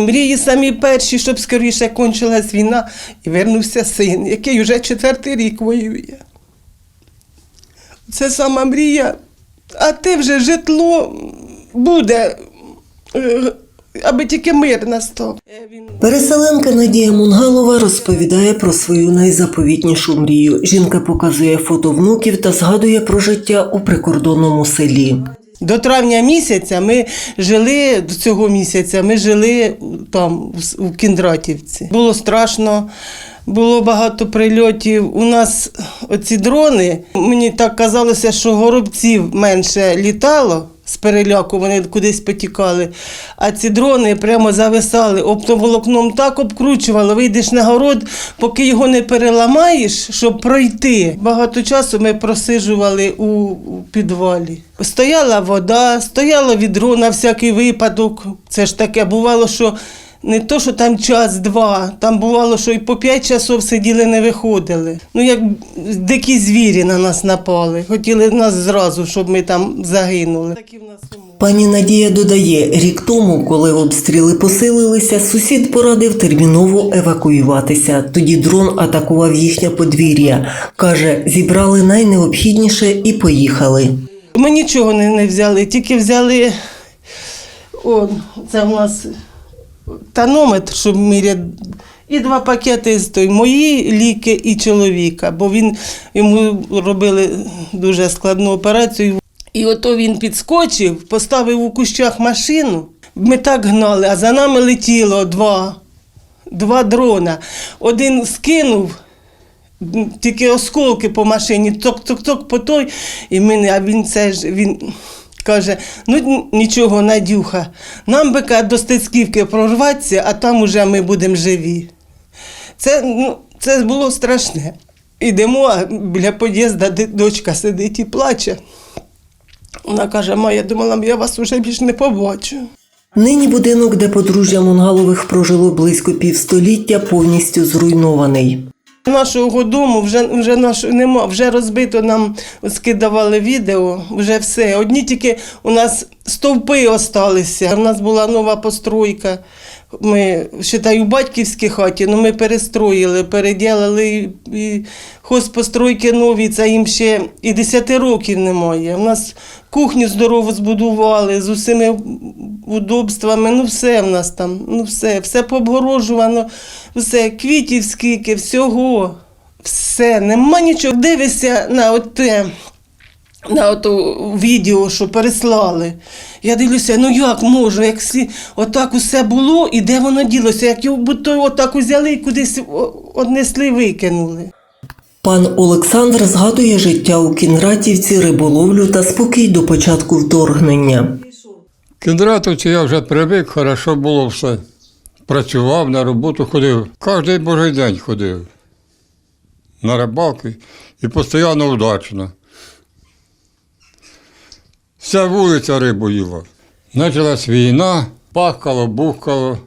Мрії самі перші, щоб скоріше кончилась війна і вернувся син, який вже четвертий рік воює. Це сама мрія, а ти вже житло буде, е, аби тільки мир настав. Переселенка Надія Мунгалова розповідає про свою найзаповітнішу мрію. Жінка показує фото внуків та згадує про життя у прикордонному селі. До травня місяця ми жили до цього місяця. Ми жили там у Кіндратівці. Було страшно, було багато прильотів. У нас оці дрони. Мені так казалося, що горобців менше літало. З переляку вони кудись потікали, а ці дрони прямо зависали, оптоволокном так обкручували. Вийдеш на город, поки його не переламаєш, щоб пройти. Багато часу ми просижували у, підвалі. Стояла вода, стояло відро на всякий випадок. Це ж таке бувало, що не то, що там час-два, там бувало, що і по п'ять часов сиділи, не виходили. Ну, як дикі звірі на нас напали. Хотіли нас зразу, щоб ми там загинули. Пані Надія додає, рік тому, коли обстріли посилилися, сусід порадив терміново евакуюватися. Тоді дрон атакував їхнє подвір'я. Каже, зібрали найнеобхідніше і поїхали. Ми нічого не, не взяли, тільки взяли. О, це в нас тонометр, щоб міряти. І два пакети з той мої ліки і чоловіка, бо він йому робили дуже складну операцію. І ото він підскочив, поставив у кущах машину. Ми так гнали, а за нами летіло два, два дрона. Один скинув, тільки осколки по машині, ток-ток-ток по той, і ми а він це ж він. Каже, ну нічого, Надюха, нам би каже, до Стецьківки прорватися, а там уже ми будемо живі. Це, ну, це було страшне. Ідемо, а біля під'їзду дочка сидить і плаче. Вона каже, ма, я думала, я вас вже більше не побачу. Нині будинок, де подружжя Мунгалових прожило близько півстоліття, повністю зруйнований. Нашого дому вже, вже наш, нема, вже розбито нам скидавали відео, вже все. Одні тільки у нас стовпи осталися. У нас була нова постройка. Ми, вважаю, у батьківській хаті, ну ми перестроїли, переділили і, хозпостройки нові, це їм ще і 10 років немає. У нас кухню здорово збудували з усіми удобствами, ну все в нас там, ну все, все пообгорожувано, все, квітів скільки, всього, все, нема нічого. Дивишся на оте, на ото відео, що переслали. Я дивлюся, ну як можу, як слі... отак усе було, і де воно ділося, як його будто отак узяли і кудись однесли, викинули. Пан Олександр згадує життя у Кінратівці, риболовлю та спокій до початку вторгнення. Кіндратовці я вже привик, хорошо було все. Працював, на роботу ходив. Кожен божий день ходив. На рибалки і постійно удачно. Вся вулиця рибу їла. Почалась війна, пахкало, бухкало.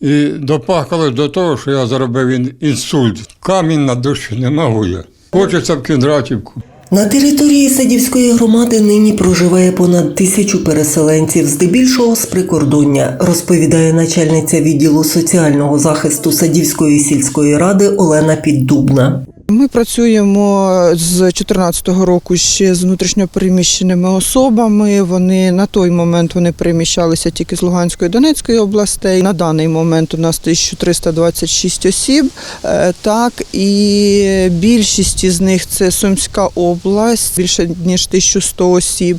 І допахкало до того, що я заробив ін- інсульт. Камінь на душі не можу я. Хочеться в Кіндратівку. На території Садівської громади нині проживає понад тисячу переселенців, здебільшого з прикордоння, розповідає начальниця відділу соціального захисту Садівської сільської ради Олена Піддубна. Ми працюємо з 2014 року ще з внутрішньопереміщеними особами. Вони на той момент вони переміщалися тільки з Луганської і Донецької областей. На даний момент у нас 1326 осіб. Е, Так і більшість із них це Сумська область, більше ніж 1100 осіб.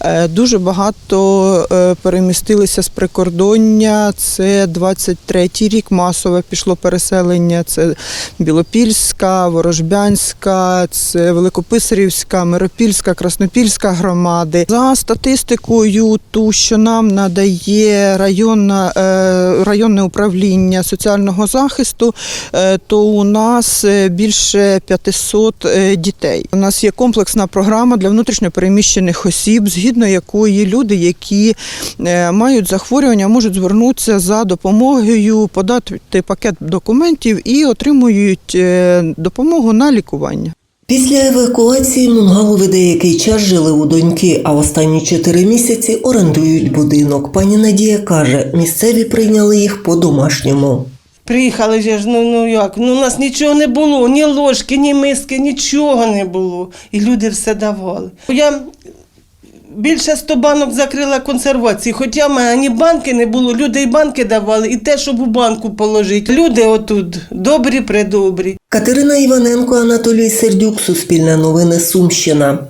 Е, Дуже багато е, перемістилися з прикордоння. Це 23-й рік масове пішло переселення. Це Білопільська, Ворожбянська, Великописарівська, Миропільська, Краснопільська громади. За статистикою, ту, що нам надає районна, е, районне управління соціального захисту, е, то у нас е, більше 500 е, дітей. У нас є комплексна програма для внутрішньопереміщених осіб, згідно якої люди, які мають захворювання, можуть звернутися за допомогою, подати пакет документів і отримують е, допомогу на лікування. Після евакуації Мунгалови деякий час жили у доньки, а останні чотири місяці орендують будинок. Пані Надія каже, місцеві прийняли їх по-домашньому. Приїхали ж, ну, ну як, ну у нас нічого не було, ні ложки, ні миски, нічого не було. І люди все давали. Я більше 100 банок закрила консервації, хоча в мене ні банки не було, люди і банки давали, і те, щоб у банку положити. Люди отут добрі, предобрі. Катерина Іваненко, Анатолій Сердюк, Суспільне новини, Сумщина.